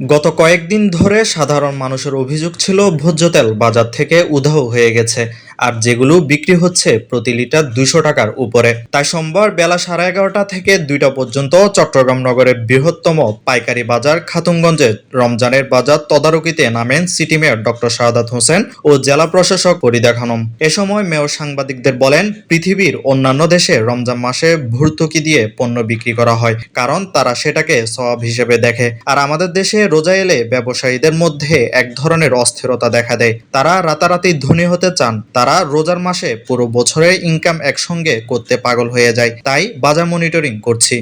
গত কয়েকদিন ধরে সাধারণ মানুষের অভিযোগ ছিল ভোজ্য তেল বাজার থেকে উধাও হয়ে গেছে। আর যেগুলো বিক্রি হচ্ছে প্রতি লিটার দুশো টাকার উপরে। তাই সোমবার বেলা সাড়ে এগারোটা থেকে দুইটা পর্যন্ত চট্টগ্রাম নগরের বৃহত্তম পাইকারি বাজার খাতুনগঞ্জে রমজানের বাজার তদারকিতে নামেন city mayor doctor Shahadat Hossain ও জেলা প্রশাসক ফরিদা খানম। এ সময় মেয়র সাংবাদিকদের বলেন, পৃথিবীর অন্যান্য দেশে রমজান মাসে ভর্তুকি দিয়ে পণ্য বিক্রি করা হয়, কারণ তারা সেটাকে সওয়াব হিসেবে দেখে। আর আমাদের দেশে রোজা এলে ব্যবসায়ীদের মধ্যে এক ধরনের অস্থিরতা দেখা দেয়। তারা রাতারাতি ধনী হতে চান, তারা রোজার মাসে পুরো বছরের ইনকাম একসঙ্গে করতে পাগল হয়ে যায়। তাই বাজার মনিটরিং করছি।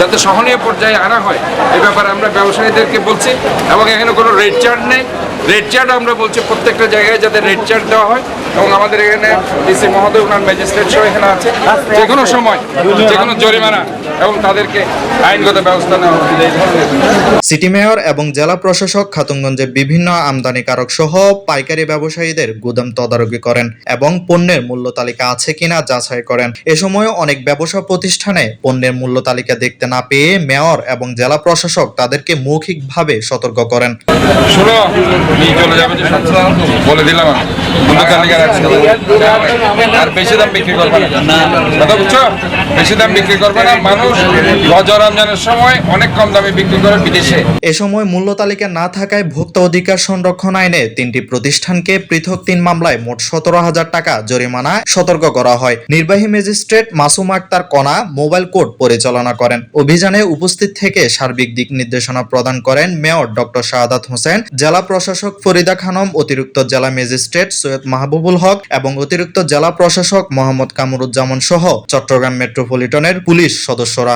যাতে সহনীয় পর্যায়ে আনা হয়, এ ব্যাপারে আমরা ব্যবসায়ীদেরকে বলছি এবং এখানে কোনো রেট চার্ট নেই। রেড চার্ট আমরা বলছি প্রত্যেকটা জায়গায় যাতে রেড চার্ট দেওয়া হয় এবং আমাদের এখানে ডিসি মহোদয় ওনার ম্যাজিস্ট্রেট সহ এখানে আছে। যে কোনো সময় যে কোনো জরিমানা এবং তাদেরকে আইনগত ব্যবস্থা নেওয়া সিটি মেয়র এবং জেলা প্রশাসক খাতুনগঞ্জে বিভিন্ন আমদানিকারক সহ পাইকারি ব্যবসায়ীদের গুদাম তদারকি করেন এবং পণ্যের মূল্য তালিকা আছে কিনা যাচাই করেন। এ সময় অনেক ব্যবসা প্রতিষ্ঠানে পণ্যের মূল্য তালিকা দেখতে না পেয়ে মেয়র এবং জেলা প্রশাসক তাদেরকে মৌখিকভাবে সতর্ক করেন। শোনো বলে দিলাম আর বেশি দাম বিক্রি করবে না। বুঝছ? বেশি দাম বিক্রি করবে না। মানুষ সময় অনেক কম দামে বিক্রি করে বিদেশে। এ সময় মূল্য তালিকা না থাকায় ভোক্তা অধিকার সংরক্ষণ আইনে তিনটি প্রতিষ্ঠানকে পৃথক তিন মামলায় মোট সতেরো হাজার টাকা জরিমানা সতর্ক করা হয়। নির্বাহী ম্যাজিস্ট্রেট মাসুম আক্তার কণা মোবাইল কোর্ট পরিচালনা করেন। অভিযানে উপস্থিত থেকে সার্বিক দিক নির্দেশনা প্রদান করেন মেয়র ডক্টর শাহাদাত হোসেন। জেলা প্রশাসক ফরিদা খানম অতিরিক্ত জেলা ম্যাজিস্ট্রেট সৈয়দ মাহবুবুল হক এবং অতিরিক্ত জেলা প্রশাসক মোহাম্মদ কামরুজ্জামান সহ চট্টগ্রাম মেট্রোপলিটনের পুলিশ সদস্যরা।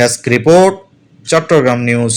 Desk report Chittagong news